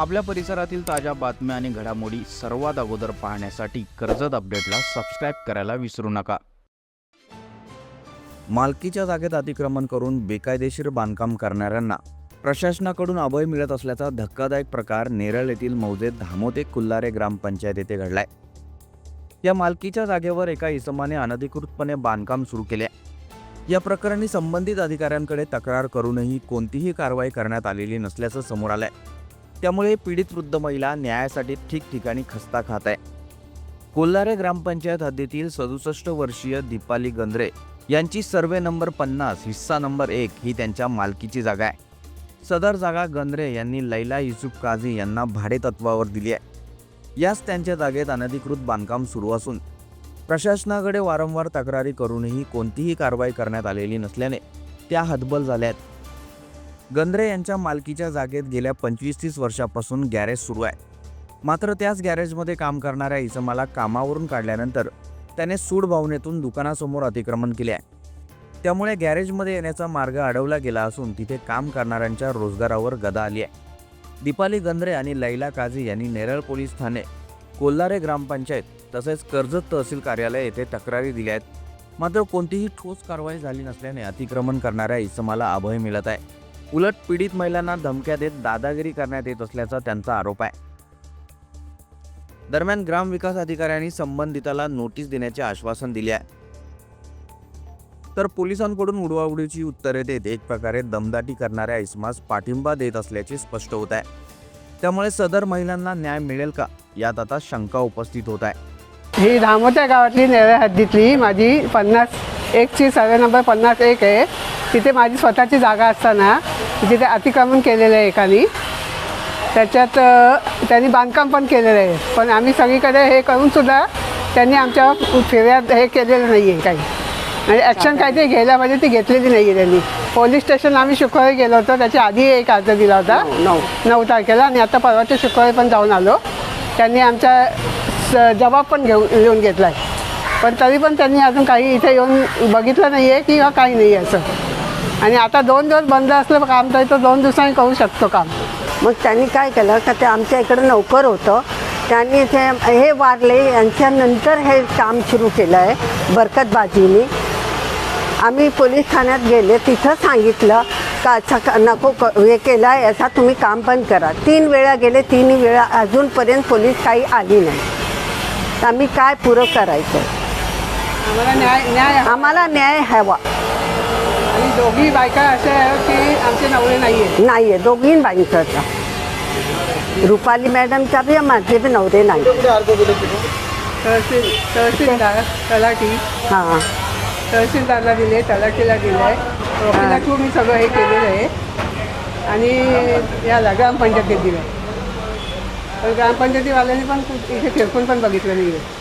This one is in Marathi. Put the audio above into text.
आपल्या परिसरातील ताज्या बातम्या आणि घडामोडी सर्वात अगोदर पाहण्यासाठी कर्जत अपडेटला सबस्क्राईब करायला विसरू नका. मालकीच्या जागेत अतिक्रमण करून बेकायदेशीर बांधकाम करणाऱ्यांना प्रशासनाकडून अभय मिळत असल्याचा धक्कादायक प्रकार नेरळ येथील मौजेत धामोते कुल्लारे ग्रामपंचायत येथे घडलाय. या मालकीच्या जागेवर एका इसमाने अनधिकृतपणे बांधकाम सुरू केले या प्रकरणी संबंधित अधिकाऱ्यांकडे तक्रार करूनही कोणतीही कारवाई करण्यात आलेली नसल्याचं समोर आलंय. त्यामुळे पीडित वृद्ध महिला न्यायासाठी ठिकठिकाणी खस्ता खात आहे. कोल्हारे ग्रामपंचायत हद्दीतील सदुसष्ट वर्षीय दीपाली गंद्रे यांची सर्वे नंबर पन्नास हिस्सा नंबर एक ही त्यांच्या मालकीची जागा आहे. सदर जागा गंद्रे यांनी लैला युसुफ काझी यांना भाडेतत्वावर दिली आहे. याच त्यांच्या जागेत अनधिकृत बांधकाम सुरू असून प्रशासनाकडे वारंवार तक्रारी करूनही कोणतीही कारवाई करण्यात आलेली नसल्याने त्या हतबल झाल्या आहेत. गंद्रे यांच्या मालकीच्या जागेत गेल्या पंचवीस तीस वर्षापासून गॅरेज सुरू आहे. मात्र त्याच गॅरेजमध्ये काम करणाऱ्या इसमाला कामावरून काढल्यानंतर त्याने सूड भावनेतून दुकानासमोर अतिक्रमण केले आहे. त्यामुळे गॅरेजमध्ये येण्याचा मार्ग अडवला गेला असून तिथे काम करणाऱ्यांच्या रोजगारावर गदा आली आहे. दीपाली गंद्रे आणि लैला काझी यांनी नेरळ पोलीस ठाणे कोल्हारे ग्रामपंचायत तसेच कर्जत तहसील कार्यालय येथे तक्रारी दिल्या आहेत. मात्र कोणतीही ठोस कारवाई झाली नसल्याने अतिक्रमण करणाऱ्या इसमाला अभय मिळत आहे. उलट पीडित महिलांना धमक्या देत दादागिरी करण्यात येत असल्याचा त्यांचा आरोप आहे. दरम्यान ग्रामविकास अधिकाऱ्यांनी संबंधिताला नोटीस देण्याचे आश्वासन दिले आहे. तर पोलिसांकडून उडवाउडीची उत्तरे देत एक प्रकारे दमदाटी करणाऱ्या इस्मास पाठिंबा देत असल्याचे स्पष्ट होत आहे. त्यामुळे सदर महिलांना न्याय मिळेल का? यात आता शंका उपस्थित होत आहे. ही धामोच्या गावातली नेरळ हद्दीतली माझी पन्नास एकची सर्वे नंबर पन्नास एक आहे. तिथे माझी स्वतःची जागा असताना तिथे अतिक्रमण केलेलं आहे एकाने त्याच्यात त्यांनी बांधकाम पण केलेलं आहे. पण आम्ही सगळीकडे हे करूनसुद्धा त्यांनी आमच्या फिर्याद हे केलेलं नाही आहे काही म्हणजे ॲक्शन काहीतरी घ्यायला पाहिजे ती घेतलेली नाही आहे त्यांनी पोलीस स्टेशन आम्ही शुक्रवारी गेलो होतो त्याच्या आधी एक अर्ज दिला होता. नऊ नऊ. तारखेला आणि आता परवाच्या शुक्रवारी पण जाऊन आलो. त्यांनी आमचा स- जबाब पण घेऊन लिहून घेतला आहे पण तरी पण त्यांनी अजून काही इथे येऊन बघितलं नाही आहे किंवा काही नाही आहे असं. आणि आता दोन दिवस बंद असलं काम तरी तो दोन दिवसांनी करू शकतो काम. मग त्यांनी काय केलं का ते आमच्या इकडं नौकर होतं. त्यांनी ते हे वारले यांच्यानंतर हे काम सुरू केलं आहे बरकतबाजीने. आम्ही पोलीस ठाण्यात गेले तिथं सांगितलं का असं क- नको क- हे केलं आहे असा तुम्ही काम पण करा. तीन वेळा गेले तिन्ही वेळा अजूनपर्यंत पोलीस काही आली नाही. आम्ही काय पुरं करायचं? आम्हाला न्याय न्याय. आम्हाला न्याय हवा. आणि दोघी बायका अशा आहेत की आमचे नवरे नाही आहेत नाही आहे दोघीं बाईंचा रुपाली मॅडमचा बी माझे बी नवरे नाही. तहसील तहसीलदार तलाठी. हां. तहसीलदारला दिले तलाठीला दिले. आहे वकिला थ्रू मी सगळं हे केलेलं आहे. आणि याला ग्रामपंचायतीत दिलं. पण ग्रामपंचायतीवाल्यांनी पण इथे फिरकून पण बघितलं नाही आहे